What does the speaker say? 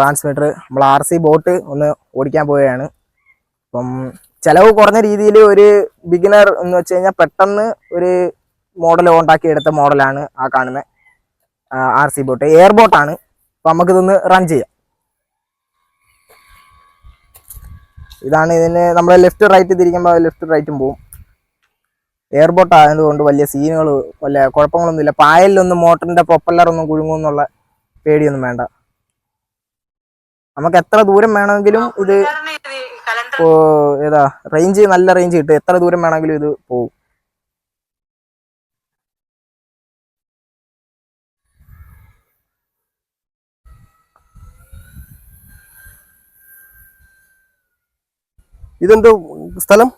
Transmitter നമ്മൾ R C boat ഒന്ന് ഓടിക്കാൻ പോവുകയാണ്. അപ്പം ചിലവ് കുറഞ്ഞ രീതിയിൽ ഒരു ബിഗിനർ എന്ന് വെച്ച് കഴിഞ്ഞാൽ പെട്ടെന്ന് ഒരു മോഡൽ ഉണ്ടാക്കി എടുത്ത മോഡലാണ് ആ കാണുന്ന. ആർ സി ബോട്ട് എയർ ബോട്ടാണ് അപ്പം നമുക്കിതൊന്ന് റൺ ചെയ്യാം. ഇതാണ് ഇതിന് നമ്മൾ ലെഫ്റ്റ് റൈറ്റ് തിരിക്കുമ്പോൾ ലെഫ്റ്റ് റൈറ്റും പോവും. എയർ ബോട്ട് ആയതുകൊണ്ട് വലിയ സീനുകൾ വല്ല കുഴപ്പങ്ങളൊന്നുമില്ല. പായലിലൊന്നും മോട്ടറിന്റെ പ്രൊപ്പല്ലർ ഒന്നും കുഴുങ്ങുമെന്നുള്ള പേടിയൊന്നും വേണ്ട. നമുക്ക് എത്ര ദൂരം വേണമെങ്കിലും ഇത് ഓ ഏതാ റേഞ്ച് നല്ല റേഞ്ച് കിട്ടും. എത്ര ദൂരം വേണമെങ്കിലും ഇത് പോകും ഇതെന്തോ സ്ഥലം?